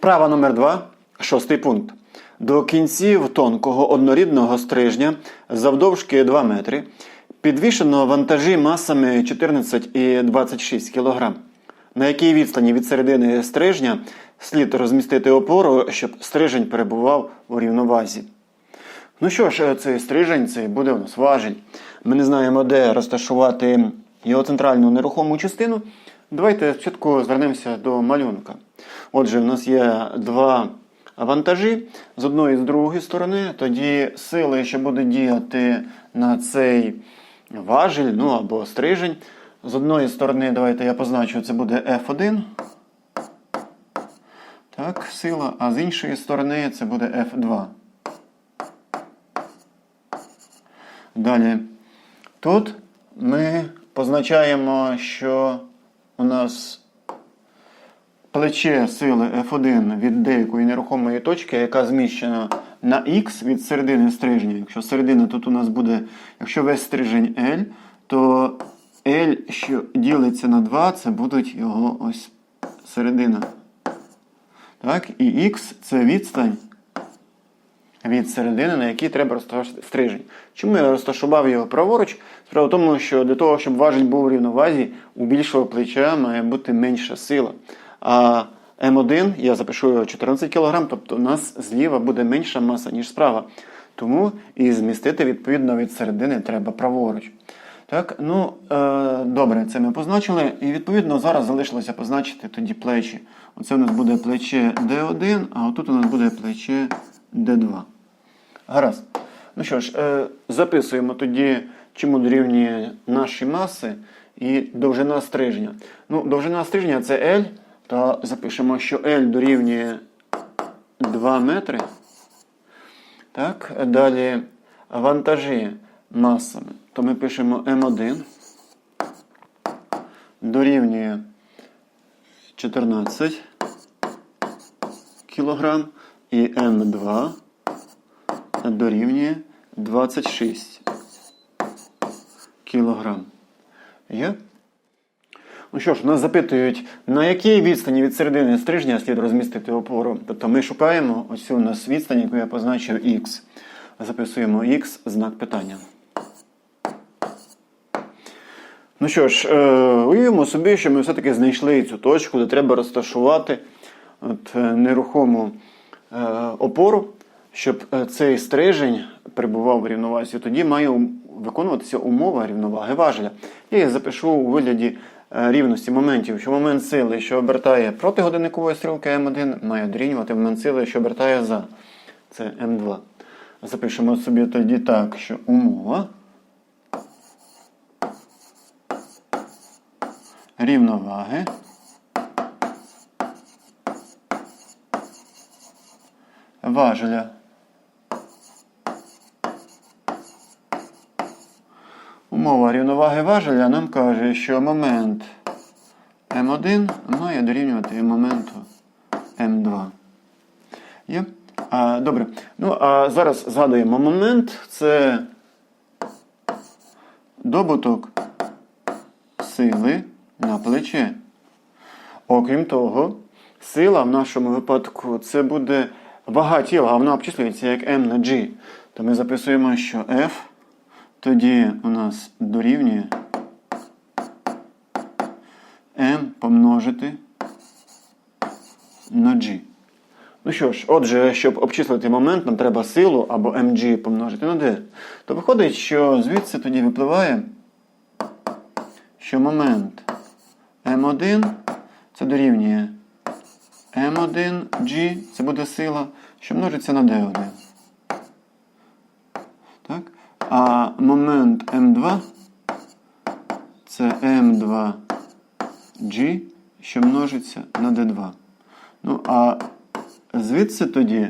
Вправа номер 2 шостий пункт. До кінців тонкого однорідного стрижня завдовжки 2 метри підвішено вантажі масами 14 і 26 кг. На якій відстані від середини стрижня слід розмістити опору, щоб стрижень перебував у рівновазі. Ну що ж, цей стрижень цей буде у нас важіль. Ми не знаємо, де розташувати його центральну нерухому частину. Давайте спочатку звернемося до малюнка. Отже, в нас є два вантажі з одної і з другої сторони. Тоді сили, що буде діяти на цей важіль, ну або стрижень. З одної сторони, давайте я позначу, це буде F1. Так, сила, а з іншої сторони це буде F2. Далі. Тут ми позначаємо, що у нас плече сили F1 від деякої нерухомої точки, яка зміщена на X від середини стрижня. Якщо середина тут у нас буде, якщо весь стрижень L, то L, що ділиться на 2, це будуть його ось середина. Так, і X це відстань від середини, на якій треба розташувати стрижень. Чому я розташував його праворуч? Справа в тому, що для того, щоб важіль був у рівновазі, у більшого плеча має бути менша сила. А М1 я запишу його 14 кг, тобто у нас зліва буде менша маса, ніж справа. Тому і змістити відповідно від середини треба праворуч. Так, ну е, добре, це ми позначили. І відповідно зараз залишилося позначити тоді плечі. Оце у нас буде плече D1, а отут у нас буде плече D2. Гаразд. Ну що ж, е, записуємо тоді, чому дорівнює наші маси і довжина стрижня. Ну, довжина стрижня це L, то запишемо, що L дорівнює 2 метри. Так, далі вантажі масами. То ми пишемо М1 дорівнює 14 кг і М2 дорівнює 26 кілограм. Є? Ну що ж, нас запитують, на якій відстані від середини стрижня слід розмістити опору. Тобто ми шукаємо ось цю у нас відстань, яку я позначив X. Записуємо X, знак питання. Ну що ж, е, уявимо собі, що ми все-таки знайшли цю точку, де треба розташувати от, е, нерухому опору, щоб е, цей стрижень перебував в рівновазі. Тоді має виконуватися умова рівноваги важеля. Я її запишу у вигляді е, рівності моментів, що момент сили, що обертає проти годинникової стрілки М1, має дорівнювати момент сили, що обертає за. Це М2. Запишемо собі тоді так, що умова. рівноваги важеля. Умова рівноваги важеля нам каже, що момент М1 має дорівнювати моменту М2. Є? А, добре. Ну, а зараз згадуємо момент. Це добуток сили на плече. Окрім того, сила в нашому випадку це буде вага тіла, а вона обчислюється як M на G. То ми записуємо, що F тоді у нас дорівнює M помножити на G. Ну що ж, отже, щоб обчислити момент, нам треба силу або mg помножити на d. То виходить, що звідси тоді випливає що момент М1 це дорівнює М1G, це буде сила, що множиться на D1. Так? А момент М2 це М2G, що множиться на D2. Ну, а звідси тоді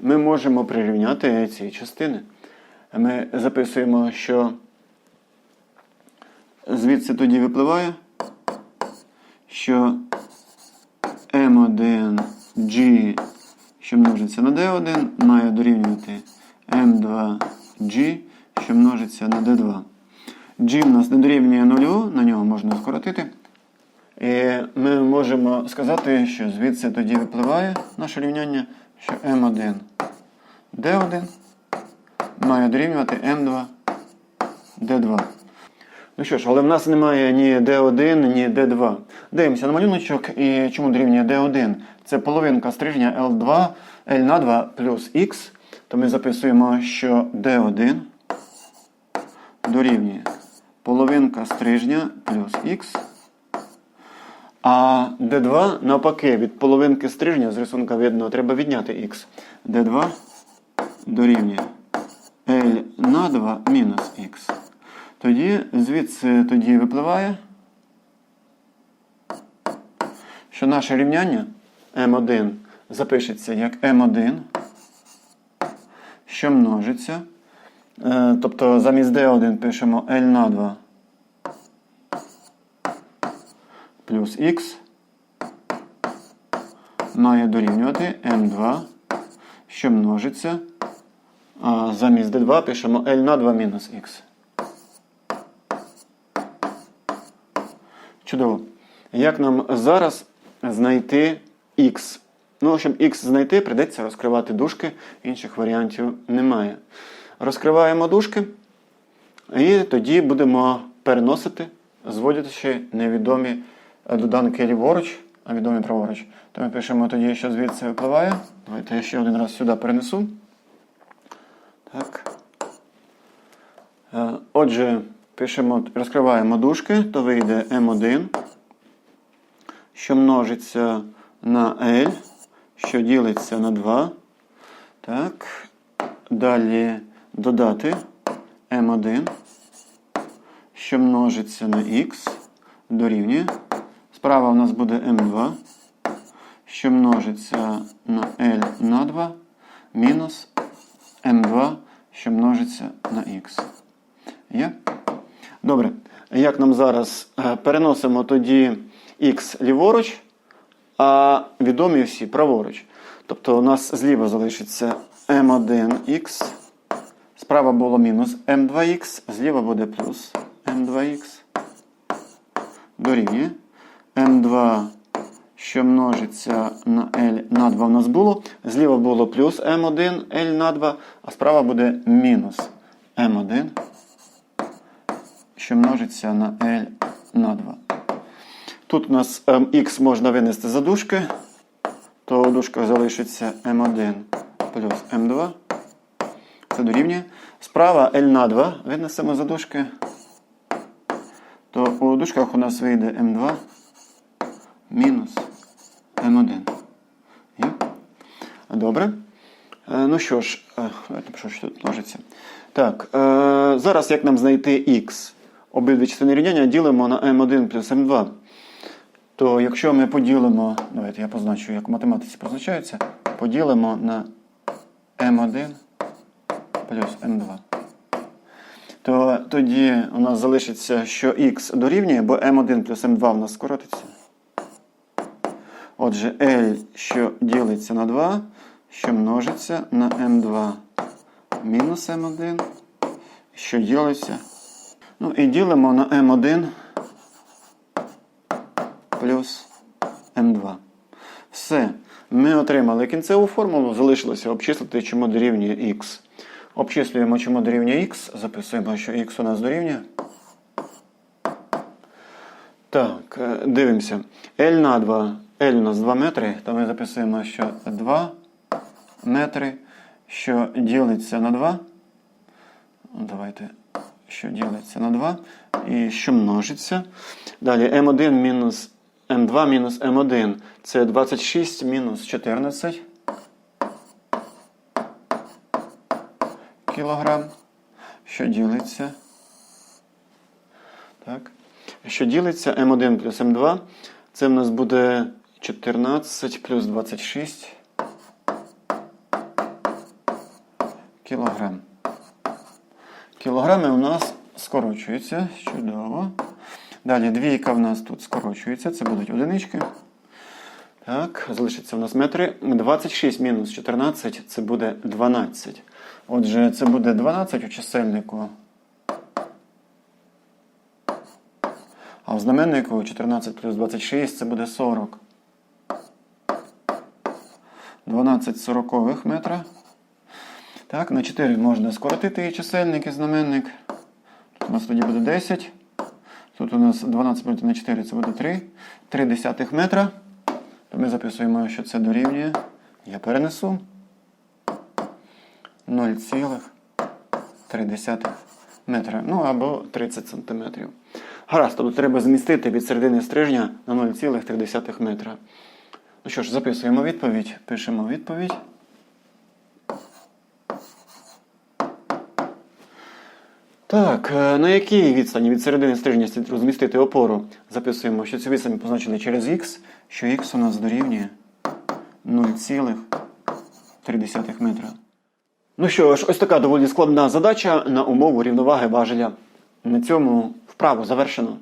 ми можемо прирівняти ці частини. Ми записуємо, що Звідси тоді випливає, що М1G, що множиться на D1, має дорівнювати М2G, що множиться на D2. G в нас не дорівнює нулю, на нього можна скоротити. І ми можемо сказати, що звідси тоді випливає наше рівняння, що М1 D1 має дорівнювати М2 D2. Ну що ж, але в нас немає ні D1, ні D2. Дивимося на малюночок і чому дорівнює D1? Це половинка стрижня L2, L на 2 плюс X. То ми записуємо, що D1 дорівнює половинка стрижня плюс X. А D2 навпаки від половинки стрижня з рисунка видно, треба відняти X. D2 дорівнює L на 2 мінус X. Тоді звідси тоді випливає, що наше рівняння m1 запишеться як m1, що множиться. Е, Тобто замість d1 пишемо L на 2 плюс x має дорівнювати m2, що множиться. А замість d2 пишемо L на 2 мінус x. Чудово. Як нам зараз знайти x? Ну, щоб x знайти, прийдеться розкривати дужки, інших варіантів немає. Розкриваємо дужки і тоді будемо переносити, зводячи невідомі доданки ліворуч, а відомі праворуч. То ми пишемо тоді, що звідси випливає. Давайте я ще один раз сюди перенесу. Так. Е, Отже, пишемо, розкриваємо дужки, то вийде m1, що множиться на L, що ділиться на 2. Так. Далі додати m1, що множиться на x, дорівнює. Справа у нас буде m2, що множиться на L на 2, мінус m2, що множиться на x. Є? Добре. Як нам зараз е, переносимо тоді x ліворуч, а відомі всі праворуч. Тобто у нас зліва залишиться m1x, справа було мінус m2x, зліва буде плюс m2x. Дорівнює. m2, що множиться на L на 2 у нас було. Зліва було плюс m1, L на 2, а справа буде мінус m1 що множиться на L на 2. Тут у нас x можна винести за дужки, то у дужках залишиться m1 плюс m2. Це дорівнює. Справа L на 2 винесемо за дужки, то у дужках у нас вийде m2 мінус m1. Добре. Е, Ну що ж, е, що тут множиться. Так, е, зараз як нам знайти x? Обидві частини рівняння ділимо на m1 плюс m2. То якщо ми поділимо, давайте я позначу, як в математиці позначається, поділимо на m1 плюс m2. То тоді у нас залишиться, що x дорівнює, бо m1 плюс m2 у нас скоротиться. Отже, L, що ділиться на 2, що множиться на m2 мінус m1, що ділиться. Ну і ділимо на m1 плюс m2. Все. Ми отримали кінцеву формулу, залишилося обчислити, чому дорівнює x. Обчислюємо, чому дорівнює x, записуємо, що x у нас дорівнює. Так, е, дивимося. L на 2, L у нас 2 метри, то ми записуємо, що 2 метри, що ділиться на 2. Давайте, що ділиться на 2. І що множиться. Далі m1 мінус m2 мінус m1. Це 26 мінус 14 кілограм. Що ділиться? Так. Що ділиться m1 плюс m2. Це в нас буде 14 плюс 26 кілограм. Кілограми у нас скорочуються. Чудово. Далі двійка в нас тут скорочується. Це будуть одинички. Так, залишиться в нас метри. 26 мінус 14 це буде 12. Отже, це буде 12 у чисельнику. А в знаменнику 14 плюс 26 це буде 40. 12 сорокових метра. Так, на 4 можна скоротити і чисельник і знаменник. Тут у нас тоді буде 10. Тут у нас 12 поділити на 4 це буде 3. 3 десятих метра. То ми записуємо, що це дорівнює. Я перенесу. 0,3 метра. Ну або 30 сантиметрів. Гаразд, тобто треба змістити від середини стрижня на 0,3 метра. Ну що ж, записуємо відповідь, пишемо відповідь. Так, е, на якій відстані від середини стрижня розмістити опору? Записуємо, що цю відстань позначили через х, що х у нас дорівнює 0,3 метра. Ну що ж, ось така доволі складна задача на умову рівноваги важеля. На цьому вправу завершено.